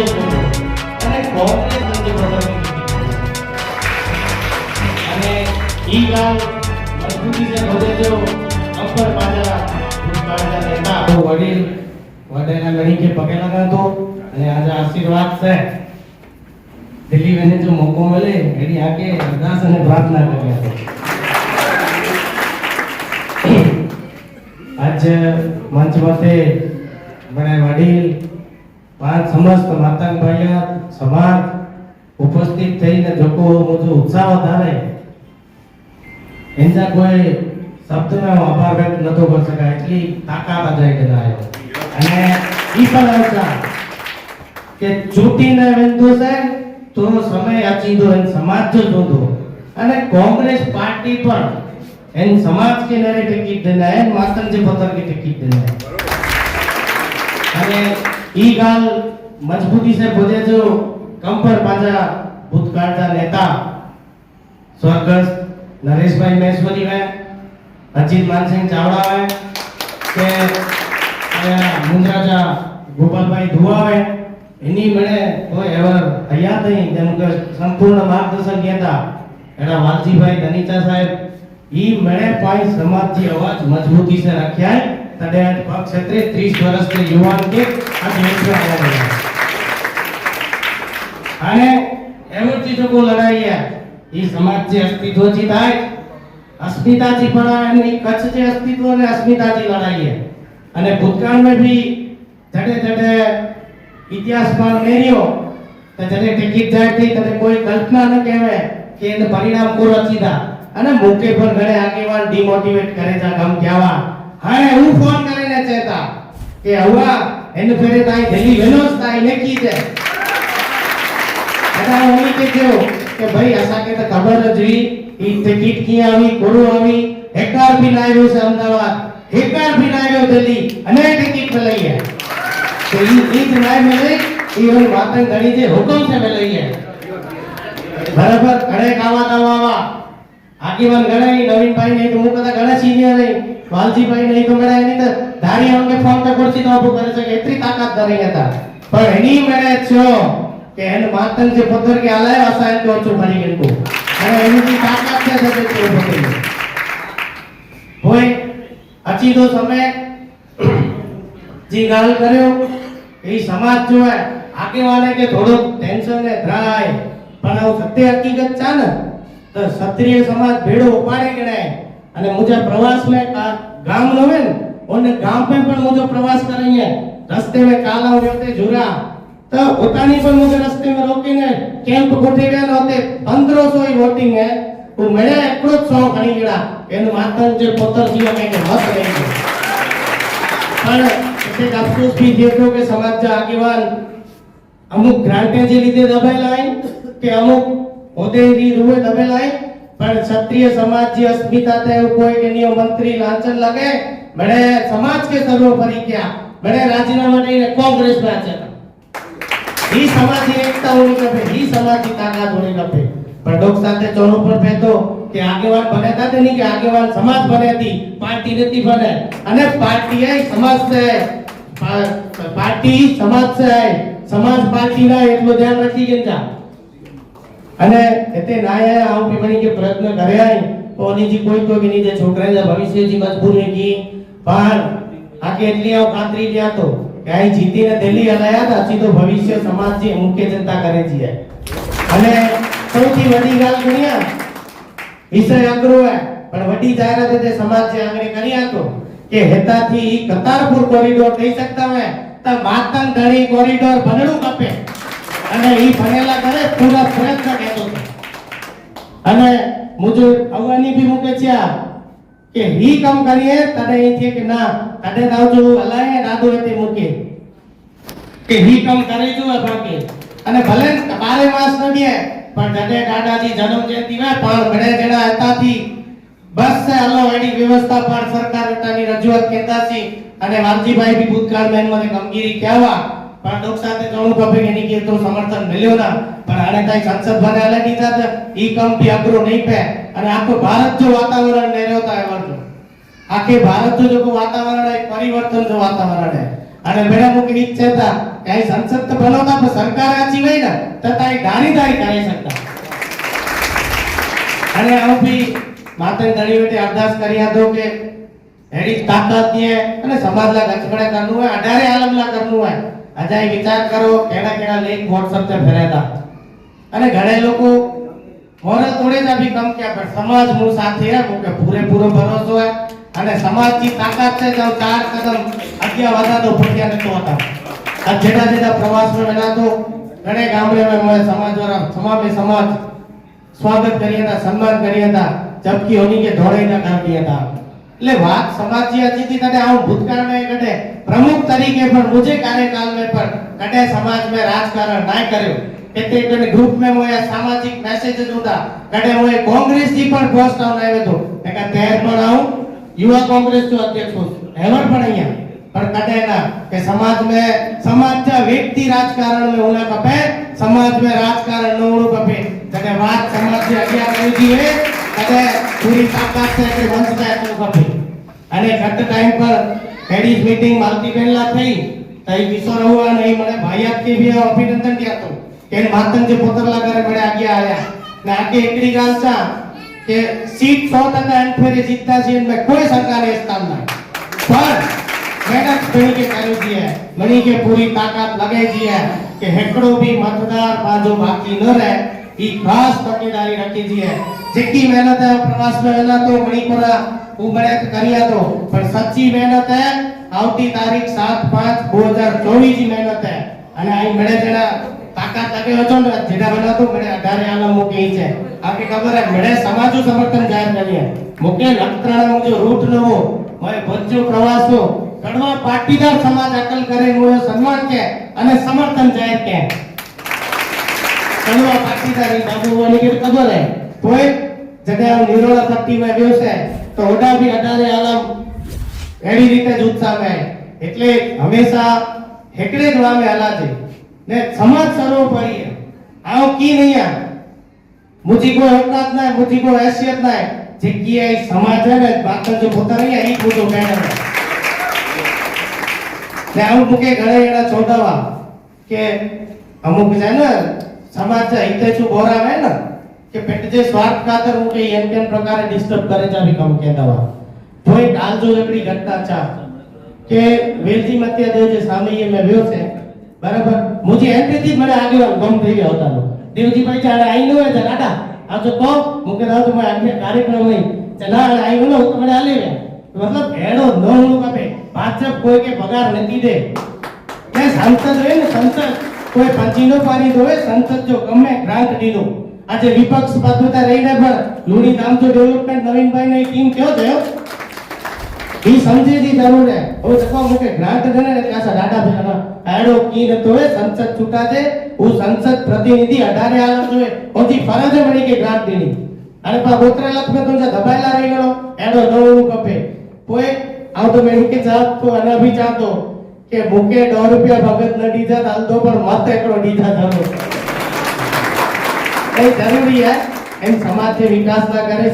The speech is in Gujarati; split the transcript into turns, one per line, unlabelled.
જ જોતો અને કોંગ્રેસ વચ્ચે પ્રધાનમંત્રી અને ઈ ગામ મજબૂતી से બધે જો અંબર પાછળ ભૂતકાળના નેતા
છે છે વડીલ પાંચ સમસ્ત માતાંગ ભાઈયા સમાજ ઉપસ્થિત થઈને જોકો મુજો ઉત્સાહ વધારે. એના કોઈ શબ્દનો આભાર વ્યક્ત નતો કરી શકાય, એટલી તાકાત અજય ગણાયો અને ઈ પણ આવતા કે ચૂંટીને વેંદો છે, તો સમય અચીધો એન સમાજ જો જોતો. અને કોંગ્રેસ પાર્ટી પણ એન સમાજ કે નારે ટિકિટ દેના હે માતંજી પથર की ટિકિટ દેના અને ઈ ગાલ મજબૂતી से બોલે જો કંપર પાજા ભૂતકાળના નેતા સ્વર્ગસ્થ નરેશભાઈ મહેશ્વરી હે, અજીત માનસિંહ ચાવડા હે, કે મુંદ્રાજા ગોપાલભાઈ ધુઆ હે, એની મળે કોઈ એવર હયાત નહીં જેમ કે સંપૂર્ણ માર્ગદર્શન કહેતા. એના વાલજીભાઈ ધનીચા સાહેબ, ઈ મળે પાઈ સમાજની અવાજ મજબૂતી સે રખ્યા તડે આજ પક્ષ ક્ષેત્રે 30 વર્ષ કે યુવાન કે આજ લેખવા આવ્યા છે અને એવું ચીજો કો લડાઈ है ये समाज જે અસ્તિત્વથી થાય અસ્મિતાથી પણ અને ઈ કચ્છ જે અસ્તિત્વ અને અસ્મિતાથી લડાઈ है અને ભૂતકાળ में भी જડે જડે ઇતિહાસમાં મેર્યો તો જડે ટિકિટ જાય થઈ તને કોઈ કલ્પના ન કહેવે કે એનું પરિણામ કો રચીદા અને મોકે પર ઘણે આગેવાન ડિમોટિવેટ કરે જા ગમ કહેવા હાણે હું ફોન કરીને ચેતા કે હવા, એને ફેરે તાઈ ધેલી વેનો જ તાઈ નક્કી છે. એટલે હું એમ કે કેવો કે ભાઈ, આશા કે તો ખબર જ રહી ઈ ટિકિટ કી આવી કોરો આવી? હેકાર ભી લાવ્યો છે અમદાવાદ. હેકાર ભી લાવ્યો દિલ્હી. અને ટિકિટ મે લઈ ગયા તો ઈ ઈ નાય મેલે ઈ હું વાતન ઘણી જે હુકમ છે મે લઈ ગયા બરાબર? ઘણે કાવા કાવા આગેવાન ગણાય, નવીનભાઈ નહીં તો હું કદા ઘણા સિનિયર નહીં વાલજીભાઈ નહીં તો ગણાય, નહીં તો ધારી અંગે ફોન તો કરશી તો આબુ કરે છે કે એટલી તાકાત ધરી હતા. પણ એની મેળે છો કે એને માતન જે પથ્થર કે આલાય આસા એને ઓછું ભરી ગયું અને એની તાકાત છે તે તે પકડી હોય અચી તો સમય. જી ગાલ કર્યો, એ સમાજ જો હે આગેવાને કે થોડો ટેન્શન ને ધરાય પણ આવું સત્ય હકીકત છે ને? તો ક્ષત્રિય સમાજ ભેળો ઉપાડે ગણાય. અને મુજે પ્રવાસ में ગામ નવે ઓને ગામ પે પણ મુજે પ્રવાસ કરીએ રસ્તે મે કાલા હોતે જુરા. તો પોતાની પણ મુજે રસ્તે મે રોકીને કેમ્પ ગોઠી ગયા નહોતે 1500 ઈ વોટિંગ હે. હું મને એકલો જ સો ગણી ગયા એનું માતન જે પોતરજીઓ કે મત રહી પણ એક અફસોસ ભી દેખો કે સમાજ આગેવાન અમુક ગ્રાન્ટે જે લીધે દબાયેલા કે અમુક હોદેની રૂએ તમે લાઈ, પણ ક્ષત્રિય સમાજ જે અસ્મિતા તે કોઈ કે નિયમ મંત્રી લાંચન લાગે? મને સમાજ કે સર્વોપરી ક્યાં? મને રાજીનામા લઈને કોંગ્રેસમાં છે. ઈ સમાજી એકતા હોવી જોઈએ ઈ સમાજી તાકાત હોવી જોઈએ પણ ડોક સાથે ચોરો પર બેઠો કે આગેવાન બનેતા તે નહીં કે આગેવાન સમાજ બને હતી પાર્ટી નથી બને. અને પાર્ટી એ સમાજ છે. પાર્ટી સમાજ છે. સમાજ પાર્ટી ના એટલું ધ્યાન રાખી ગયા અને એતે નાયા બી બની કે પ્રયત્ન કર્યા તો ઓનીજી કોઈ કોઈ કે જે છોકરાના ભવિષ્યજી મજબૂરી કી. પણ આકે એટલી આવ ખાતરી લ્યા તો કે આ જીતીને દિલ્હી હલાયા હતા હજી તો ભવિષ્ય સમાજજી મુખ્ય જનતા કરે છે અને સૌથી વડી ગાલ ગણ્યા. વિષય અઘરો હે. પણ વડી જાહેરાત જે સમાજ જે આગળ કરી હતો કે હેતાથી કતારપુર કોરિડોર થઈ શકતા હોય. તો માતંગ ધણી કોરિડોર બનડું કપે. અને એ ભણેલા કરે પૂરા પ્રયત્ન કહેતો હતો. અને મુજબ અવવાની ભી મૂકે છે કે હી કામ કરીએ, તને એ છે કે ના, તને આવજો અલાય દાદો હતી મૂકે. કે હી કામ કરી જો બાકી અને ભલે બારે માસ ન દે પણ જડે દાદાજી જન્મ જયંતિ હોય, પણ ઘણે જણા હતાથી બસ હલો એની વ્યવસ્થા પર સરકાર હતાની રજૂઆત કેતા છે. અને વાલજીભાઈ બી ભૂતકાળ મેન મને કામગીરી કહેવા પણ લોક સાથે જોણું કપે કે એની કે તો સમર્થન મળ્યો ના. પણ આને કઈ સંસદ બને એટલે દીધા તો ઈ બી અઘરો નહીં પે. અને આખો ભારત જો વાતાવરણ ને રહ્યો તા એવાનું આખે ભારત જો જો વાતાવરણ એક પરિવર્તન જો વાતાવરણ હે અને મેડમ, હું કઈ ઈચ્છે હતા કે અહીં સંસદ તો બનાવતા પણ સરકાર આચી હોય ને તથા એ ધારી કરી શકતા. અને આવું બી માતા ઘણી વખતે અરદાસ કરી આદો કે એની તાકાત દે અને સમાજના ગચગડે કરવું હોય, અઢારે આલમના કરવું હોય. આજે વિચાર કરો, કેડા કેડા લિંક WhatsApp પર ફેરાયેલા અને ઘણા લોકો મોરલ તોડે જ અભી કમ ક્યાં પણ સમાજ મૂળ સાથે હે કે પૂરેપૂરો ભરોસો હે અને સમાજની તાકાત છે જો ચાર કદમ અગિયાર વધા તો ભૂખ્યા નતો હતા. આ જેડા જેડા પ્રવાસમાં મેલા તો ઘણે ગામડે મેં સમાજ દ્વારા સમાજે સમાજ સ્વાગત કર્યા હતા, સન્માન કર્યા હતા, જબકી હોની કે ઢોળાઈ ના કામ હતા. એટલે વાત સમાજની હતી थी कदे आऊं भूतकाल में कदे प्रमुख तरीके पर मुझे कार्यकाल में पर कदे समाज में राजकारण ना કર્યો એટલે કને ગ્રુપ में મોયા સામાજિક મેસેજ જ હતા કદે મોય કોંગ્રેસ થી પણ પોસ્ટ આઉન આવ્યો તો કે તેર પણ આવું युवा कांग्रेस जो अध्यक्ष हो हेवर पण અહીંયા પણ કદे ना કે समाज में समाज जा व्यक्ति राजकारण में होना कपे समाज में राजकारण न होना कपे कदे बात समाज से अगिया કરી દીએ તમે પૂરી તાકાત છે એટલે વંશ પ્રયત્નો કરજો અને ઘટ ટાઈમ પર પેરિસ મીટિંગ માલતી પહેલા થઈ તઈ વિસર હોવા નહીં મને ભાઈયાત કે ભી અભિનંદન દિયા તો કે માતન જે પોતરલા કરે મને આગે આયા ને આગે એકડી ગાલ છા કે સીટ 100% એમ ફેરે જીતતા છે એમાં કોઈ શંકા નહીં સ્થાન ના પણ મેડમ કહી કે કર્યું છે મણી કે પૂરી તાકાત લગાઈ છે કે હેકડો ભી મતદાર બાજુ બાકી ન રહે ઈ ખાસ તકેદારી રાખી છે જેટલી મહેનત હે પ્રવાસ મે હેલા તો મણિપુરા ઉમળે કર્યા તો, પણ સાચી મહેનત હે આવતી તારીખ 7 5 2024 ની મહેનત હે અને આ મળે જણા તાકાત લાગે હતો ને જેડા બના તો મળે 18 આલા મૂકી છે. આપને ખબર હે મળે સમાજ સમર્થન જાહેર કરીએ. મુકે લખત્રાણા મુજો રૂટ નવો મય ભજ્યો પ્રવાસો. કડવા પાટીદાર સમાજ અકલ કરે મુએ સન્માન કે, અને સમર્થન જાહેર કે. કડવા પાટીદાર બાબુ વાલી કે ખબર હે કોઈ જગ્યાએ નિરોળા શક્તિમાં આવ્યો છે તો ઓડાથી અડારે આલમ. એવી રીતે જ ઉત્સાહ એટલે હંમેશા હેકડે જ વામે હાલાજે. ને સમાજ સર્વોપરી આવો કી નહીં મુજી કોઈ ઓકાત ના મુજી કોઈ હેસિયત ના જગ્યાએ સમાજ છે ને, બાકર જો પોતા નહીં એક મોટો કહેણ ને આવું મૂકે ઘરે એડા છોડાવા કે અમુક છે ને, સમાજ હિતેશુ બોરાવે ને કે જે સ્વાર્થ ખાતર હું કે એમ કેમ પ્રકારે ડિસ્ટર્બ કરે છે આવી કમ દવા. તો એક આલજો જો ઘટના છે કે વેલજી મત્યા દેવ જે સામે મેં વ્યો છે. બરાબર? મુજે એન્ટ્રીથી મને આગળ ગમ થઈ ગયો હતા દેવજી ભાઈ ચાલે આઈ નો છે દાદા આ તો કહો મુકે કે તો તમારે આજે કાર્યક્રમ નહીં ચલા આઈ નો તો મને લે મતલબ એનો ન હું કપે ભાજપ કોઈ કે પગાર નથી દે. કે સંસદ હોય ને સંસદ. કોઈ પંચીનો પારી દોવે સંસદ જો ગમે ગ્રાન્ટ દીધો. આજે વિપક્ષ પાત્રતા રહીને પણ લુણી નામ તો ડેવલપમેન્ટ નવીનભાઈ ની ટીમ કયો થયો? ઈ સમજીજી જરૂર હે હવે જકો મુકે ગ્રાન્ટ દેને ને કાસા ડાટા ભેગા એડો કી ન તોય સંસદ છૂટા છે હું સંસદ પ્રતિનિધિ અઢારે આલમ જોએ ઓથી ફરજ મળી કે ગ્રાન્ટ દેની અને પા બોતરે લખ મે તુંજા દબાયેલા રહી ગયો એડો નવું કપે. કોઈ, આવ તો મેં કે જાત તો અને અભી જાતો કે મુકે 100 રૂપિયા ભગત ન દીધા હાલ તો પણ મત એકડો દીધા ધરો એ જરૂરી હે એમ સમાજ જે વિકાસ ના કરે.